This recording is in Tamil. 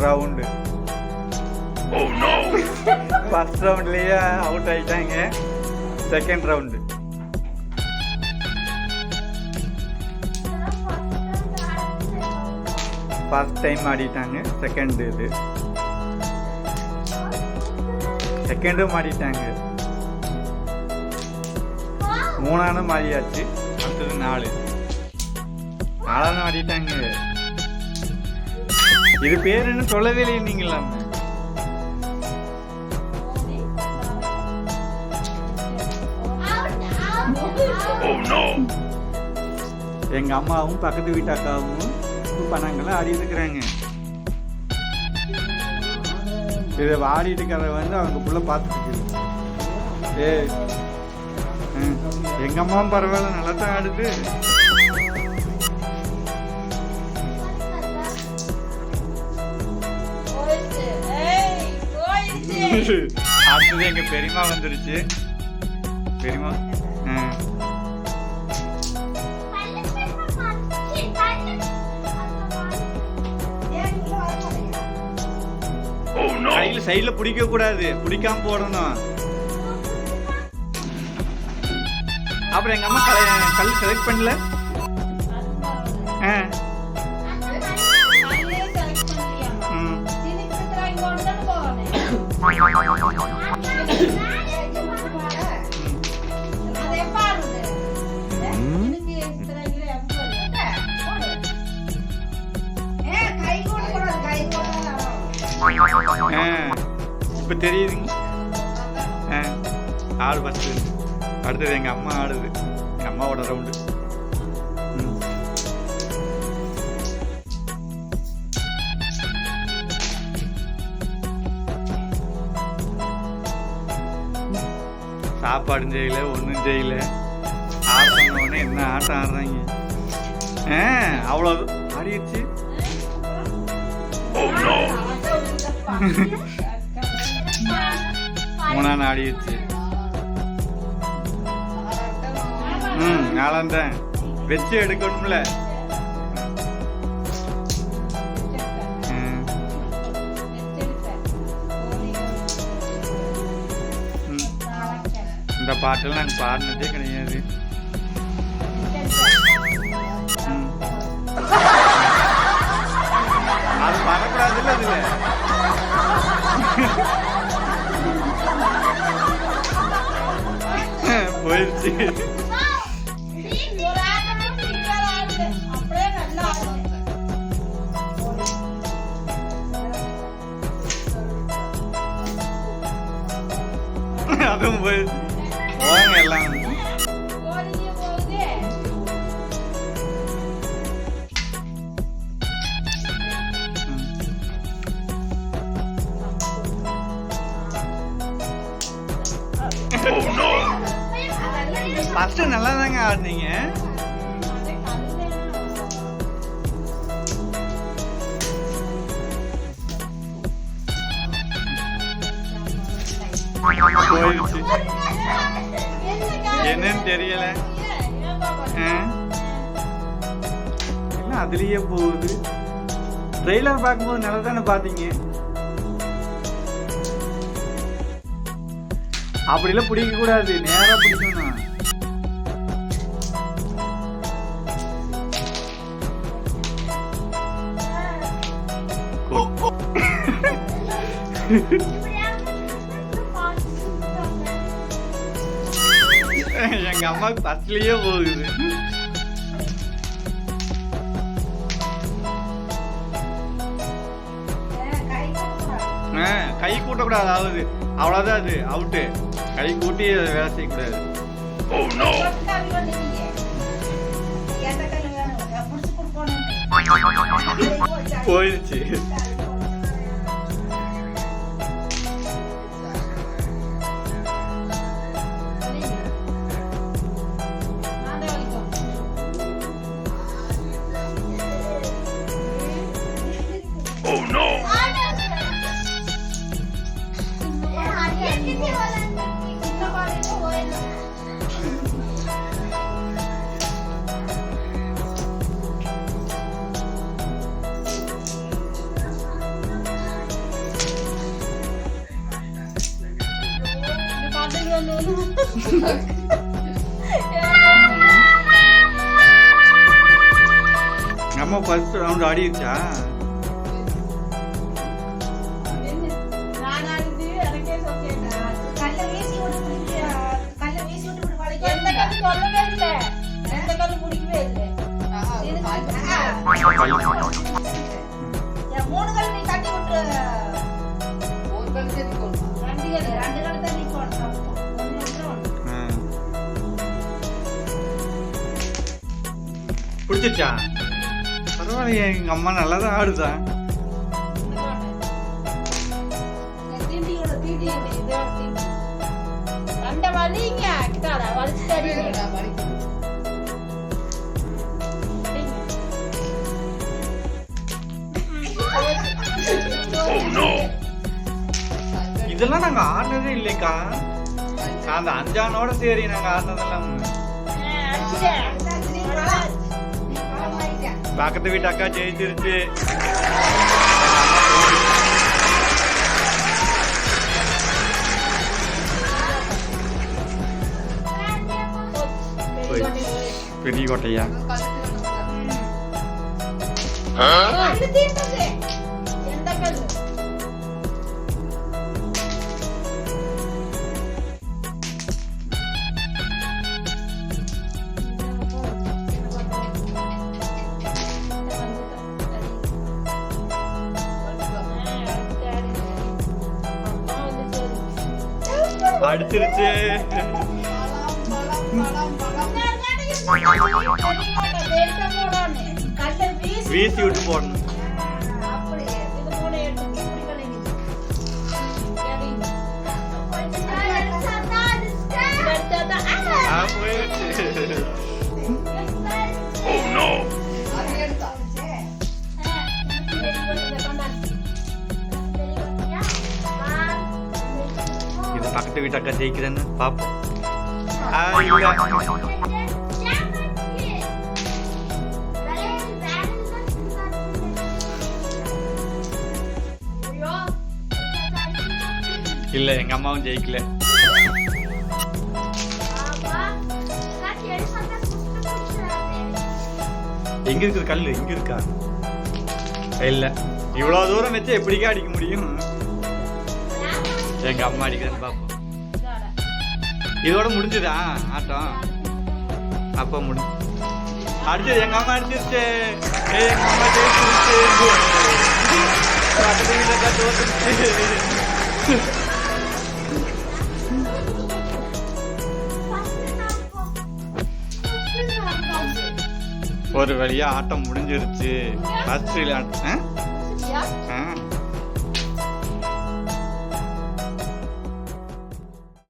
ரவுண்டு ஃபர்ஸ்ட் ரவுண்ட்லேயே அவுட் ஆயிட்டாங்க. செகண்ட் ரவுண்டு ஃபர்ஸ்ட் டைம் ஆடிட்டாங்க. செகண்ட் இது. செகண்டும் ஆடிட்டாங்க. மூணானும் ஆடியாச்சு. அடுத்தது நாலு. நாலானும் ஆடிட்டாங்க. இது பேர் என்ன சொல்லவே இல்லை நீங்களா? எங்க அம்மாவும் பக்கத்து வீட்டு அக்காவும் பணங்களை ஆடிட்டு இருக்கிறாங்க. இதை ஆடிட்டு இருக்கிறத வந்து அவங்க புள்ள பார்த்துட்டு ஏ ம், எங்க அம்மாவும் பரவாயில்ல நல்லா தான் ஆடுது. அடுத்தது எங்க பெரியமா வந்துருச்சு. பெரியமா கையில சைடுல பிடிக்க கூடாது. பிடிக்காம போடணும். அப்புறம் எங்க அம்மா கல் செலக்ட் பண்ணல? இப்ப தெரியுதுங்க. ஆடு ஃபஸ்ட்டு அடுத்தது எங்க அம்மா ஆடுது. எங்க அம்மாவோட ரவுண்டு சாப்பாடும் செய்யல ஒன்றும் செய்யல. ஆட சொன்ன உடனே என்ன ஆட்டம் ஆடுறாங்க? ஆ அவ்வளோ ஆடிடுச்சு மூணாம் ஆடிடுச்சு ம் நாலாம் தான் வச்சு எடுக்கணும்ல. இந்த பாட்டெல்லாம் நாங்கள் பாடினதே கிடையாது ம். அது பாடக்கூடாதுல்ல அதுல போயிடுச்சு அதுவும் போயிடுச்சு போங்க எல்லாம். ஃபர்ஸ்ட் நல்லா தாங்க ஆடுனீங்க. போயிடுச்சு. என்னன்னு தெரியல? என்ன அதுலயே போகுது? ட்ரெய்லர் பார்க்கும்போது நல்லா தானே பார்த்தீங்க? அப்படிலாம் பிடிக்க கூடாது. நேரா பிடிக்கணும். எங்க அம்மாவுக்கு ஃபர்ஸ்ட்லயே போகுது ஆ, கை கூட்டக்கூடாது அதாவது அவ்வளோதான் அது அவுட்டு கை கூட்டி அதை வேலை செய்யக்கூடாது போயிடுச்சு நம்ம ஃபர்ஸ்ட் ரவுண்ட் ஆடிடுச்சா பிடிச்சிச்சா பரவாயில்லையே எங்க அம்மா நல்லா தான் ஆடுதா இதெல்லாம் நாங்க ஆடினதே இல்லைக்கா. அந்த அஞ்சானோட சரி நாங்க ஆடினதெல்லாம். பக்கத்து வீட்டு அக்கா ஜெயிச்சிருச்சு பெரிய அடிச்சிருச்சு வீசி விட்டு போடணும் பக்கத்து வீட்டு அக்கா ஜெயிக்கிறேன்னு பாப்போம் ஆ, இல்ல. இல்ல எங்க அம்மாவும் ஜெயிக்கல எங்க இருக்குது கல்லு இங்க இருக்கா இல்ல இவ்வளவு தூரம் வச்சு எப்படிக்கா அடிக்க முடியும் எங்க அம்மா அடிக்கிறேன்னு பாப்போம். இதோட முடிஞ்சுதா? ஆட்டம். அப்ப முடி அடுத்து எங்க அம்மா அடிச்சிருச்சு. எங்க அம்மா ஜெயிச்சிருச்சு. ஒரு வழியா ஆட்டம் முடிஞ்சிருச்சு. ஆஸ்திரேலியா ஆட்டம்